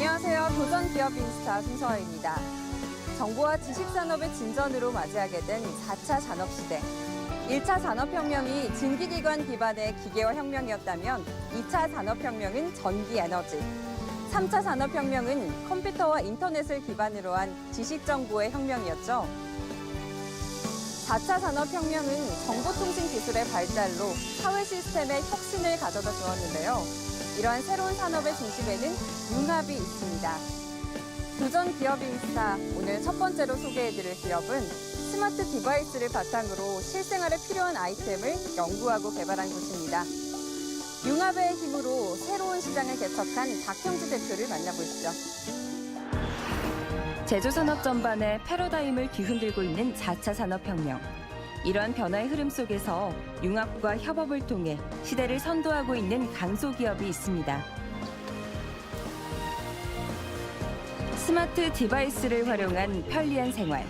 안녕하세요. 도전 기업 인스타 순서입니다. 정보와 지식 산업의 진전으로 맞이하게 된 4차 산업 시대. 1차 산업혁명이 증기기관 기반의 기계화 혁명이었다면 2차 산업혁명은 전기에너지. 3차 산업혁명은 컴퓨터와 인터넷을 기반으로 한 지식정보의 혁명이었죠. 4차 산업혁명은 정보통신 기술의 발달로 사회 시스템의 혁신을 가져다 주었는데요. 이러한 새로운 산업의 중심에는 융합이 있습니다. 도전 기업 인스타 오늘 첫 번째로 소개해드릴 기업은 스마트 디바이스를 바탕으로 실생활에 필요한 아이템을 연구하고 개발한 곳입니다. 융합의 힘으로 새로운 시장을 개척한 박형주 대표를 만나보시죠. 제조 산업 전반의 패러다임을 뒤흔들고 있는 4차 산업혁명. 이러한 변화의 흐름 속에서 융합과 협업을 통해 시대를 선도하고 있는 강소기업이 있습니다. 스마트 디바이스를 활용한 편리한 생활.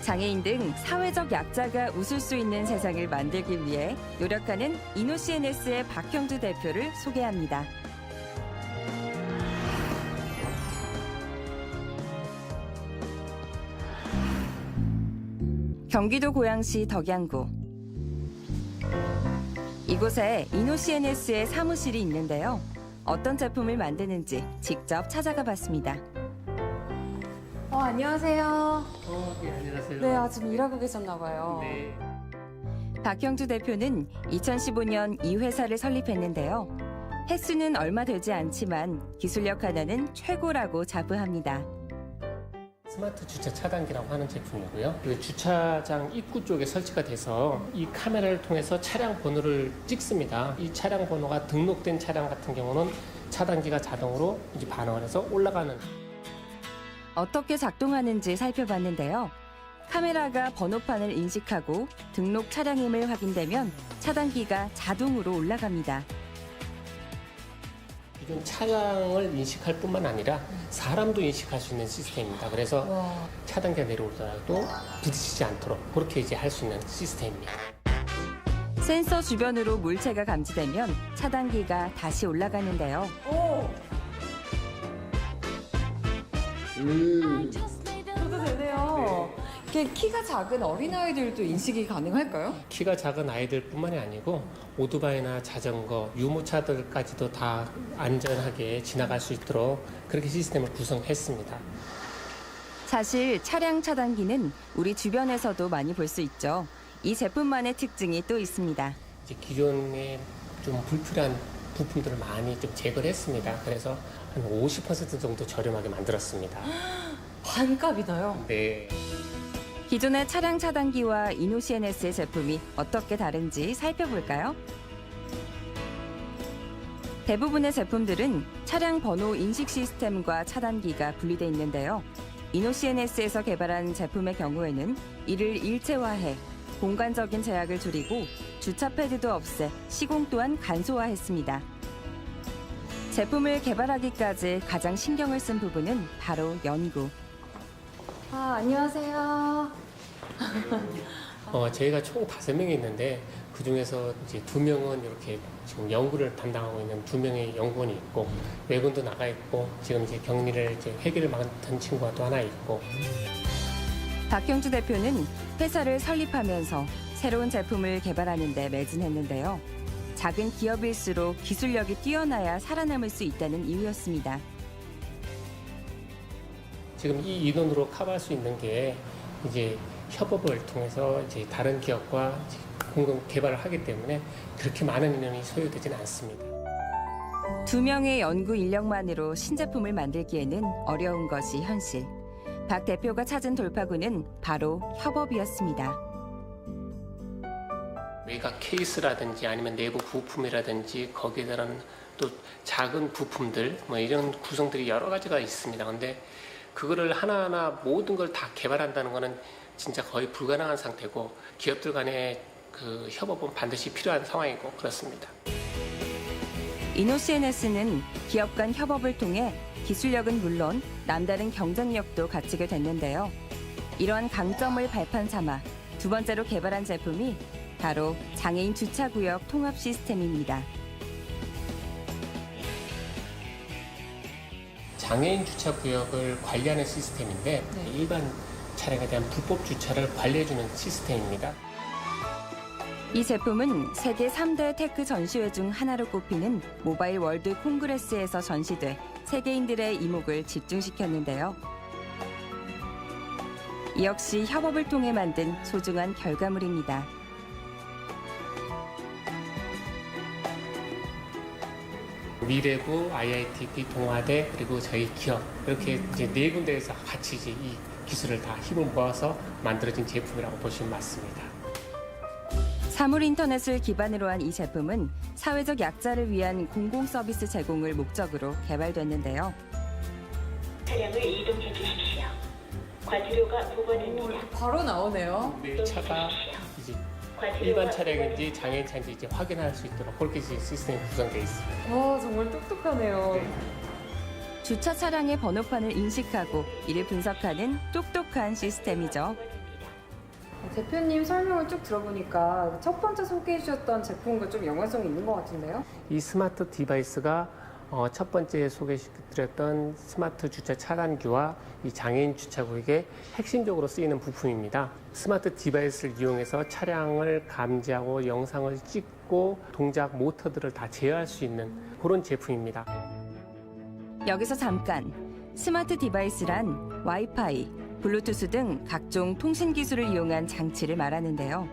장애인 등 사회적 약자가 웃을 수 있는 세상을 만들기 위해 노력하는 이노CNS의 박형주 대표를 소개합니다. 경기도 고양시 덕양구. 이곳에 이노CNS의 사무실이 있는데요. 어떤 제품을 만드는지 직접 찾아가 봤습니다. 어, 안녕하세요. 어, 네, 안녕하세요. 네, 아, 지금 일하고 계셨나 봐요. 네. 박형주 대표는 2015년 이 회사를 설립했는데요. 횟수는 얼마 되지 않지만 기술력 하나는 최고라고 자부합니다. 스마트 주차 차단기라고 하는 제품이고요. 그 주차장 입구 쪽에 설치가 돼서 이 카메라를 통해서 차량 번호를 찍습니다. 이 차량 번호가 등록된 차량 같은 경우는 차단기가 자동으로 이제 반응을 해서 올라가는 어떻게 작동하는지 살펴봤는데요. 카메라가 번호판을 인식하고 등록 차량임을 확인되면 차단기가 자동으로 올라갑니다. 기존 차량을 인식할 뿐만 아니라 사람도 인식할 수 있는 시스템입니다. 그래서 차단기가 내려오더라도 부딪히지 않도록 그렇게 이제 할 수 있는 시스템입니다. 센서 주변으로 물체가 감지되면 차단기가 다시 올라가는데요. 저도 이게 키가 작은 어린아이들도 인식이 가능할까요? 키가 작은 아이들뿐만이 아니고 오토바이나 자전거, 유모차들까지도 다 안전하게 지나갈 수 있도록 그렇게 시스템을 구성했습니다. 사실 차량 차단기는 우리 주변에서도 많이 볼 수 있죠. 이 제품만의 특징이 또 있습니다. 이제 기존에 좀 불필요한 부품들을 많이 좀 제거를 했습니다. 그래서 한 50% 정도 저렴하게 만들었습니다. 반값이나요? 네. 기존의 차량 차단기와 이노CNS의 제품이 어떻게 다른지 살펴볼까요? 대부분의 제품들은 차량 번호 인식 시스템과 차단기가 분리되어 있는데요. 이노CNS에서 개발한 제품의 경우에는 이를 일체화해 공간적인 제약을 줄이고 주차 패드도 없애 시공 또한 간소화했습니다. 제품을 개발하기까지 가장 신경을 쓴 부분은 바로 연구. 아, 안녕하세요. 어, 저희가 총 다섯 명이 있는데 그 중에서 이제 두 명은 이렇게 지금 연구를 담당하고 있는 두 명의 연구원이 있고 외군도 나가 있고 지금 이제 격리를 이제 회계를 맡은 친구가 또 하나 있고 박형주 대표는 회사를 설립하면서 새로운 제품을 개발하는 데 매진했는데요. 작은 기업일수록 기술력이 뛰어나야 살아남을 수 있다는 이유였습니다. 지금 이 인원으로 커버할 수 있는 게 이제 협업을 통해서 이제 다른 기업과 이제 공동 개발을 하기 때문에 그렇게 많은 인원이 소요되지는 않습니다. 두 명의 연구 인력만으로 신제품을 만들기에는 어려운 것이 현실. 박 대표가 찾은 돌파구는 바로 협업이었습니다. 외곽 케이스라든지 아니면 내부 부품이라든지 거기에 대한 또 작은 부품들 뭐 이런 구성들이 여러 가지가 있습니다. 근데 그거를 하나하나 모든 걸 다 개발한다는 거는 진짜 거의 불가능한 상태고 기업들 간의 그 협업은 반드시 필요한 상황이고 그렇습니다. 이노CNS는 기업 간 협업을 통해 기술력은 물론 남다른 경쟁력도 갖추게 됐는데요. 이러한 강점을 발판 삼아 두 번째로 개발한 제품이 바로 장애인 주차구역 통합 시스템입니다. 장애인 주차 구역을 관리하는 시스템인데 네. 일반 차량에 대한 불법 주차를 관리해주는 시스템입니다. 이 제품은 세계 3대 테크 전시회 중 하나로 꼽히는 모바일 월드 콩그레스에서 전시돼 세계인들의 이목을 집중시켰는데요. 이 역시 협업을 통해 만든 소중한 결과물입니다. 미래부, IITP, 동아대 그리고 저희 기업 이렇게 이제 네 군데에서 같이 이제 이 기술을 다 힘을 모아서 만들어진 제품이라고 보시면 맞습니다. 사물 인터넷을 기반으로 한 이 제품은 사회적 약자를 위한 공공 서비스 제공을 목적으로 개발됐는데요. 차량을 이동해 주십시오. 과태료가 부과됩니다. 바로 나오네요. 내 차가 이제 일반 차량인지 장애인 차인지 이제 확인할 수 있도록 그렇게 시스템이 구성되어 있습니다. 와 정말 똑똑하네요. 주차 차량의 번호판을 인식하고 이를 분석하는 똑똑한 시스템이죠. 대표님 설명을 쭉 들어보니까 첫 번째 소개해 주셨던 제품과 좀 연관성이 있는 것 같은데요? 이 스마트 디바이스가 어, 첫 번째 소개시켜드렸던 스마트 주차 차단기와 이 장애인 주차 구역에 핵심적으로 쓰이는 부품입니다. 스마트 디바이스를 이용해서 차량을 감지하고 영상을 찍고 동작 모터들을 다 제어할 수 있는 그런 제품입니다. 여기서 잠깐 스마트 디바이스란 와이파이, 블루투스 등 각종 통신 기술을 이용한 장치를 말하는데요.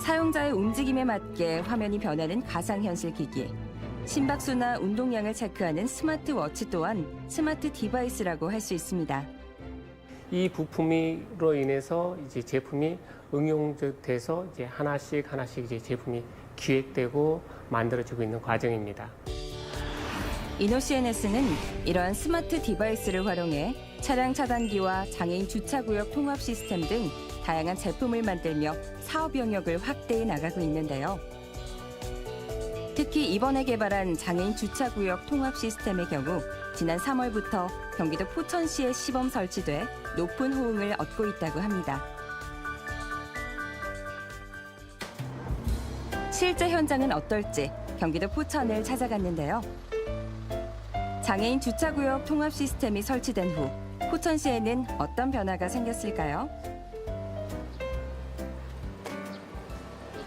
사용자의 움직임에 맞게 화면이 변하는 가상현실 기기, 심박수나 운동량을 체크하는 스마트워치 또한 스마트 디바이스라고 할 수 있습니다. 이 부품으로 인해서 이제 제품이 응용돼서 이제 하나씩 하나씩 이제 제품이 기획되고 만들어지고 있는 과정입니다. 이노CNS는 이러한 스마트 디바이스를 활용해 차량 차단기와 장애인 주차구역 통합 시스템 등 다양한 제품을 만들며 사업 영역을 확대해 나가고 있는데요. 특히 이번에 개발한 장애인 주차구역 통합 시스템의 경우 지난 3월부터 경기도 포천시에 시범 설치돼 높은 호응을 얻고 있다고 합니다. 실제 현장은 어떨지 경기도 포천을 찾아갔는데요. 장애인 주차구역 통합 시스템이 설치된 후 포천시에는 어떤 변화가 생겼을까요?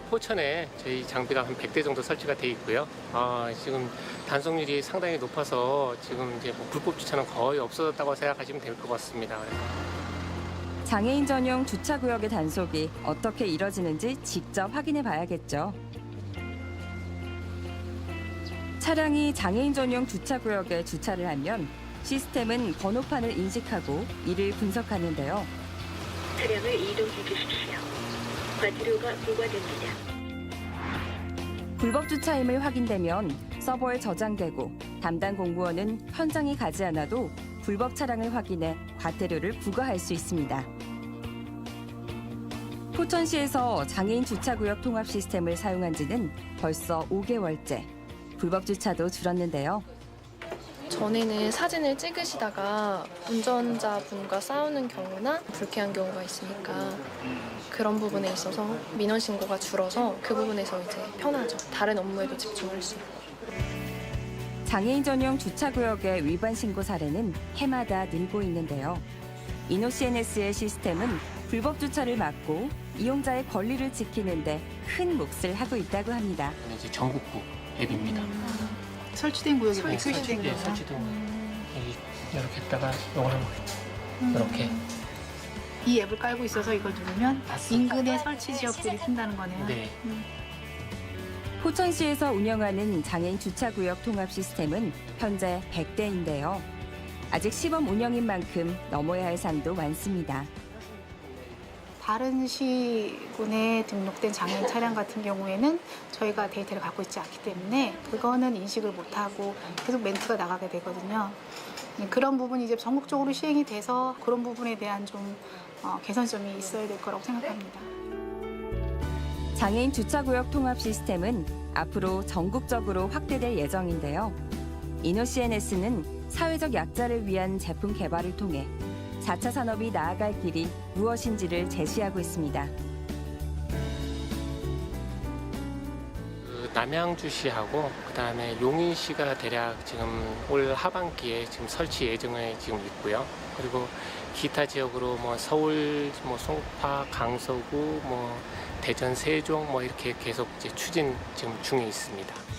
포천에 저희 장비가 한 100대 정도 설치가 돼 있고요. 아, 지금 단속률이 상당히 높아서 지금 이제 뭐 불법 주차는 거의 없어졌다고 생각하시면 될 것 같습니다. 장애인 전용 주차구역의 단속이 어떻게 이뤄지는지 직접 확인해 봐야겠죠. 차량이 장애인 전용 주차구역에 주차를 하면 시스템은 번호판을 인식하고 이를 분석하는데요. 차량을 이동해 주십시오. 과태료가 부과됩니다. 불법 주차임을 확인되면 서버에 저장되고 담당 공무원은 현장에 가지 않아도 불법 차량을 확인해 과태료를 부과할 수 있습니다. 포천시에서 장애인 주차구역 통합 시스템을 사용한 지는 벌써 5개월째. 불법 주차도 줄었는데요. 전에는 사진을 찍으시다가 운전자분과 싸우는 경우나 불쾌한 경우가 있으니까 그런 부분에 있어서 민원 신고가 줄어서 그 부분에서 이제 편하죠. 다른 업무에도 집중할 수 있고. 장애인 전용 주차구역의 위반 신고 사례는 해마다 늘고 있는데요. 이노CNS의 시스템은 불법 주차를 막고 이용자의 권리를 지키는데 큰 몫을 하고 있다고 합니다. 전국구 앱입니다. 설치된 구역이 네, 설치, 표시된 네, 거예요. 설치된 여기 이렇게 했다가 요걸 한번 이렇게 이 앱을 깔고 있어서 이걸 누르면 맞습니다. 인근의 설치 지역들이 뜬다는 거네요. 네. 포천시에서 운영하는 장애인 주차구역 통합 시스템은 현재 100대인데요. 아직 시범 운영인 만큼 넘어야 할 산도 많습니다. 다른 시군에 등록된 장애인 차량 같은 경우에는 저희가 데이터를 갖고 있지 않기 때문에 그거는 인식을 못하고 계속 멘트가 나가게 되거든요. 네, 그런 부분이 이제 전국적으로 시행이 돼서 그런 부분에 대한 좀 어, 개선점이 있어야 될 거라고 생각합니다. 장애인 주차구역 통합 시스템은 앞으로 전국적으로 확대될 예정인데요. 이노CNS는 사회적 약자를 위한 제품 개발을 통해 4차 산업이 나아갈 길이 무엇인지를 제시하고 있습니다. 그 남양주시하고 그다음에 용인시가 대략 지금 올 하반기에 지금 설치 예정에 지금 있고요. 그리고 기타 지역으로 뭐 서울, 뭐 송파, 강서구, 뭐 대전, 세종 뭐 이렇게 계속 이제 추진 지금 중에 있습니다.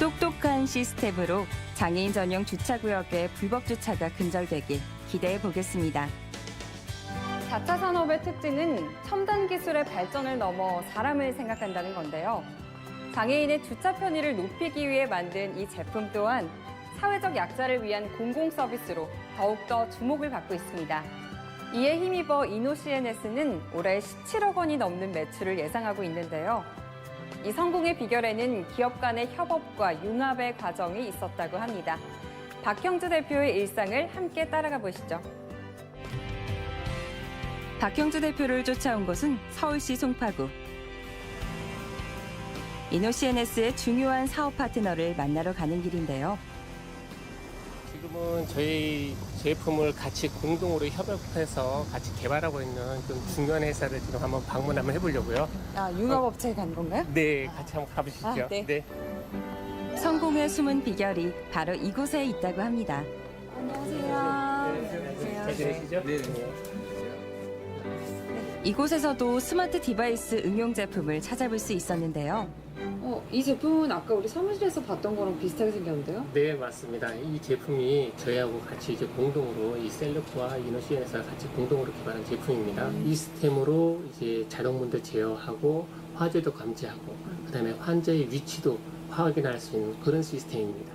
똑똑한 시스템으로 장애인 전용 주차구역의 불법 주차가 근절되길 기대해 보겠습니다. 4차 산업의 특징은 첨단 기술의 발전을 넘어 사람을 생각한다는 건데요. 장애인의 주차 편의를 높이기 위해 만든 이 제품 또한 사회적 약자를 위한 공공 서비스로 더욱더 주목을 받고 있습니다. 이에 힘입어 이노CNS는 올해 17억 원이 넘는 매출을 예상하고 있는데요. 이 성공의 비결에는 기업 간의 협업과 융합의 과정이 있었다고 합니다. 박형주 대표의 일상을 함께 따라가 보시죠. 박형주 대표를 쫓아온 곳은 서울시 송파구. 이노CNS의 중요한 사업 파트너를 만나러 가는 길인데요. 지금은 저희 제품을 같이 공동으로 협업해서 같이 개발하고 있는 좀 중요한 회사를 지금 한번 방문 한번 해보려고요. 아, 융합업체에 간 건가요? 네, 같이 한번 가보시죠. 아, 네. 네. 성공의 숨은 비결이 바로 이곳에 있다고 합니다. 잘 지내시죠? 네. 이곳에서도 스마트 디바이스 응용 제품을 찾아볼 수 있었는데요. 어, 이 제품은 아까 우리 사무실에서 봤던 거랑 비슷하게 생겼는데요? 네, 맞습니다. 이 제품이 저희하고 같이 이제 공동으로 이 셀렉트와 이노시엔에서 같이 공동으로 개발한 제품입니다. 이 시스템으로 이제 자동문도 제어하고 화재도 감지하고 그다음에 환자의 위치도 확인할 수 있는 그런 시스템입니다.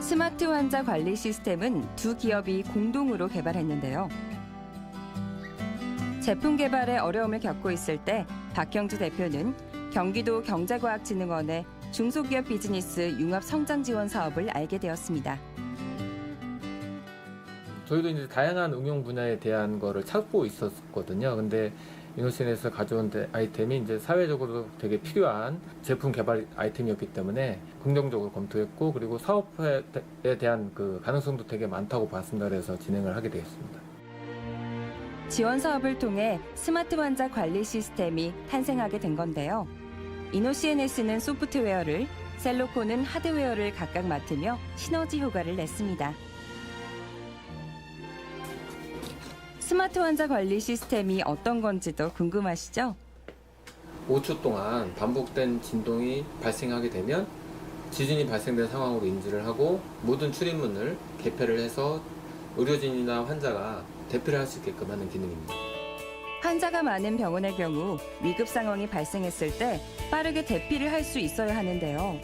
스마트 환자 관리 시스템은 두 기업이 공동으로 개발했는데요. 제품 개발에 어려움을 겪고 있을 때 박형주 대표는 경기도 경제과학진흥원의 중소기업 비즈니스 융합 성장 지원 사업을 알게 되었습니다. 저희도 이제 다양한 응용 분야에 대한 거를 찾고 있었거든요. 근데 이노신에서 가져온 데- 아이템이 이제 사회적으로 되게 필요한 제품 개발 아이템이었기 때문에 긍정적으로 검토했고 그리고 사업에 대- 대한 그 가능성도 되게 많다고 봤습니다. 그래서 진행을 하게 되었습니다. 지원 사업을 통해 스마트 환자 관리 시스템이 탄생하게 된 건데요. 이노CNS는 소프트웨어를, 셀로코는 하드웨어를 각각 맡으며 시너지 효과를 냈습니다. 스마트 환자 관리 시스템이 어떤 건지도 궁금하시죠? 5초 동안 반복된 진동이 발생하게 되면 지진이 발생된 상황으로 인지를 하고 모든 출입문을 개폐를 해서 의료진이나 환자가 대피를 할 수 있게끔 하는 기능입니다. 환자가 많은 병원의 경우 위급 상황이 발생했을 때 빠르게 대피를 할 수 있어야 하는데요.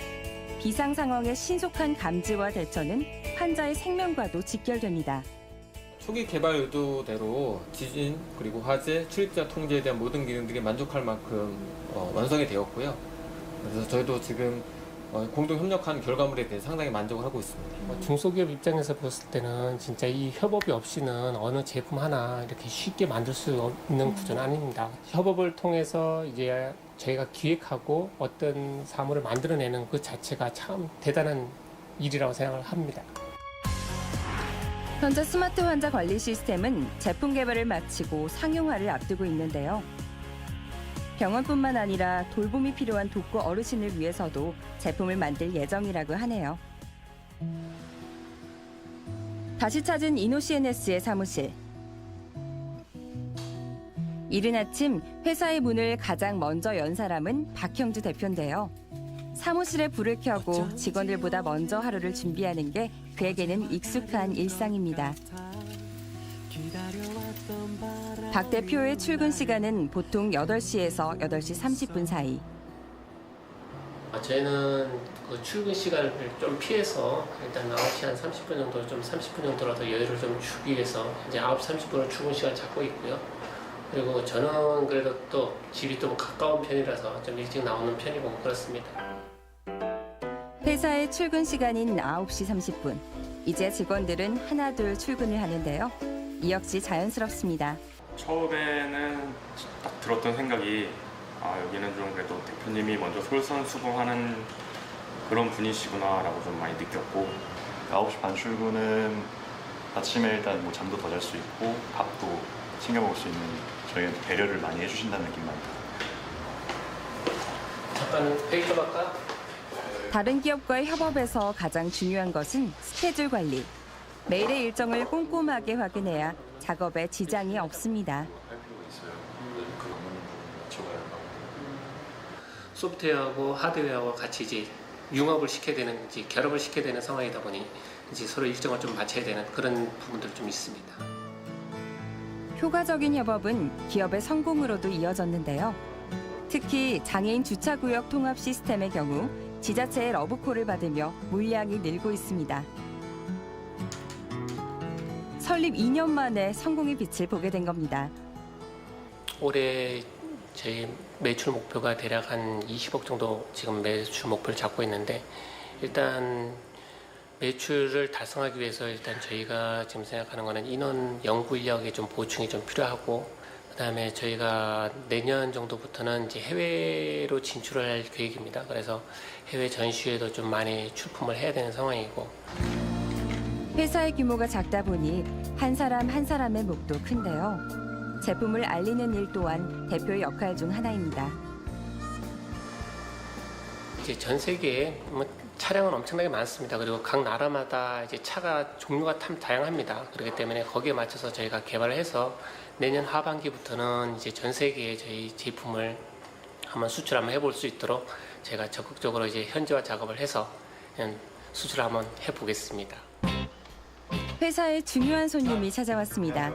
비상 상황의 신속한 감지와 대처는 환자의 생명과도 직결됩니다. 초기 개발 의도대로 지진 그리고 화재, 출입자 통제에 대한 모든 기능들이 만족할 만큼 어, 완성이 되었고요. 그래서 저희도 지금 어, 공동 협력한 결과물에 대해 상당히 만족을 하고 있습니다. 뭐 중소기업 입장에서 봤을 때는 진짜 이 협업이 없이는 어느 제품 하나 이렇게 쉽게 만들 수 있는 구조는 아닙니다. 협업을 통해서 이제 저희가 기획하고 어떤 사물을 만들어내는 그 자체가 참 대단한 일이라고 생각을 합니다. 현재 스마트 환자 관리 시스템은 제품 개발을 마치고 상용화를 앞두고 있는데요. 병원뿐만 아니라 돌봄이 필요한 독거 어르신을 위해서도 제품을 만들 예정이라고 하네요. 다시 찾은 이노CNS의 사무실. 이른 아침 회사의 문을 가장 먼저 연 사람은 박형주 대표인데요. 사무실에 불을 켜고 직원들보다 먼저 하루를 준비하는 게 그에게는 익숙한 일상입니다. 박 대표의 출근 시간은 보통 8시에서 8시 30분 사이. 아, 저희는 그 출근 시간을 좀 피해서 일단 9시 한 30분 정도 좀 30분 정도라도 여유를 좀 주기 위해서 이제 9시 30분을 출근 시간 잡고 있고요. 그리고 저는 그래도 또 집이 좀 가까운 편이라서 좀 일찍 나오는 편이고 그렇습니다. 회사의 출근 시간인 9시 30분. 이제 직원들은 하나둘 출근을 하는데요. 이 역시 자연스럽습니다. 처음에는 딱 들었던 생각이 아 여기는 좀 그래도 대표님이 먼저 솔선수범하는 그런 분이시구나라고 좀 많이 느꼈고 9시 반 출근은 아침에 일단 뭐 잠도 더 잘 수 있고 밥도 챙겨 먹을 수 있는 저희한테 배려를 많이 해주신다는 느낌 많이 들어요. 잠깐 좀 할까? 다른 기업과의 협업에서 가장 중요한 것은 스케줄 관리. 매일의 일정을 꼼꼼하게 확인해야 작업에 지장이 없습니다. 소프트웨어하고 하드웨어하고 같이 이제 융합을 시켜야 되는 이제 결합을 시켜야 되는 상황이다 보니 이제 서로 일정을 좀 맞춰야 되는 그런 부분들 좀 있습니다. 효과적인 협업은 기업의 성공으로도 이어졌는데요. 특히 장애인 주차구역 통합 시스템의 경우 지자체의 러브콜을 받으며 물량이 늘고 있습니다. 설립 2년 만에 성공의 빛을 보게 된 겁니다. 올해 저희 매출 목표가 대략 한 20억 정도 지금 매출 목표를 잡고 있는데 일단 매출을 달성하기 위해서 일단 저희가 지금 생각하는 거는 인원 연구 인력의 좀 보충이 좀 필요하고 그다음에 저희가 내년 정도부터는 이제 해외로 진출을 할 계획입니다. 그래서 해외 전시회도 좀 많이 출품을 해야 되는 상황이고 회사의 규모가 작다 보니 한 사람 한 사람의 몫도 큰데요. 제품을 알리는 일 또한 대표 역할 중 하나입니다. 이제 전 세계에 뭐 차량은 엄청나게 많습니다. 그리고 각 나라마다 이제 차가 종류가 참 다양합니다. 그렇기 때문에 거기에 맞춰서 저희가 개발을 해서 내년 하반기부터는 이제 전 세계에 저희 제품을 한번 수출 한번 해볼 수 있도록 제가 적극적으로 이제 현지화 작업을 해서 수출 한번 해보겠습니다. 회사에 중요한 손님이 찾아왔습니다.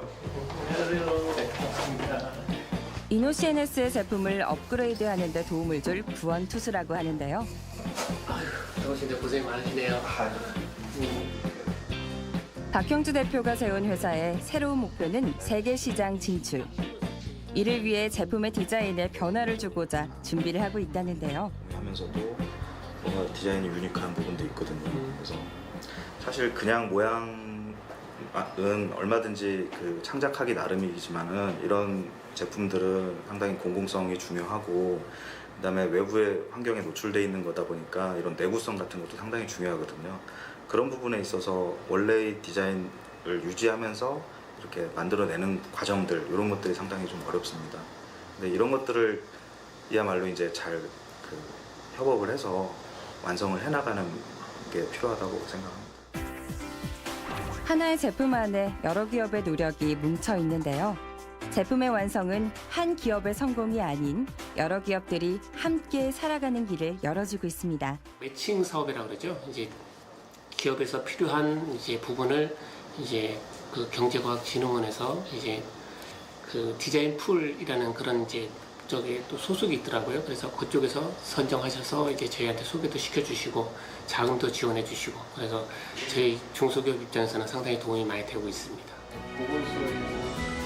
이노시에너스의 제품을 업그레이드하는 데 도움을 줄 구원투수라고 하는데요. 더우신데 고생 많으시네요. 박형주 대표가 세운 회사의 새로운 목표는 세계 시장 진출. 이를 위해 제품의 디자인에 변화를 주고자 준비를 하고 있다는데요. 하면서도 뭔가 디자인이 유니크한 부분도 있거든요. 그래서 사실 그냥 모양 은 얼마든지 그 창작하기 나름이지만은 이런 제품들은 상당히 공공성이 중요하고 그다음에 외부의 환경에 노출돼 있는 거다 보니까 이런 내구성 같은 것도 상당히 중요하거든요. 그런 부분에 있어서 원래의 디자인을 유지하면서 이렇게 만들어내는 과정들 이런 것들이 상당히 좀 어렵습니다. 근데 이런 것들을 이야말로 이제 잘 그 협업을 해서 완성을 해나가는 게 필요하다고 생각합니다. 하나의 제품 안에 여러 기업의 노력이 뭉쳐 있는데요. 제품의 완성은 한 기업의 성공이 아닌 여러 기업들이 함께 살아가는 길을 열어주고 있습니다. 매칭 사업이라고 그러죠. 이제 기업에서 필요한 이제 부분을 이제 그 경제과학진흥원에서 이제 그 디자인 풀이라는 그런 이제 쪽에 또 소속이 있더라고요. 그래서 그쪽에서 선정하셔서 이제 저희한테 소개도 시켜주시고 자금도 지원해 주시고 그래서 저희 중소기업 입장에서는 상당히 도움이 많이 되고 있습니다.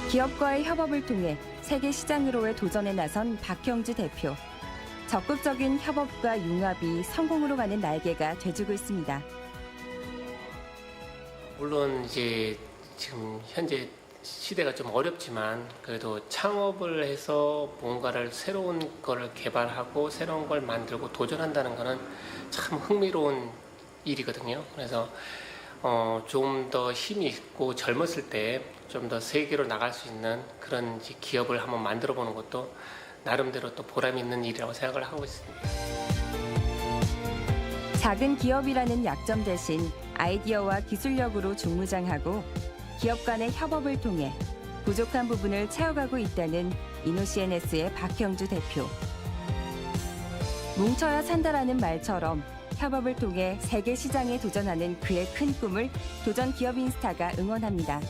기업과의 협업을 통해 세계 시장으로의 도전에 나선 박형주 대표. 적극적인 협업과 융합이 성공으로 가는 날개가 돼주고 있습니다. 물론 이제 지금 현재 시대가 좀 어렵지만 그래도 창업을 해서 뭔가를 새로운 거를 개발하고 새로운 걸 만들고 도전한다는 거는 참 흥미로운 일이거든요. 그래서 어, 좀 더 힘이 있고 젊었을 때 좀 더 세계로 나갈 수 있는 그런 기업을 한번 만들어 보는 것도 나름대로 또 보람 있는 일이라고 생각을 하고 있습니다. 작은 기업이라는 약점 대신 아이디어와 기술력으로 중무장하고 기업 간의 협업을 통해 부족한 부분을 채워가고 있다는 이노시에네스의 박형주 대표. 뭉쳐야 산다라는 말처럼 협업을 통해 세계 시장에 도전하는 그의 큰 꿈을 도전 기업 인스타가 응원합니다.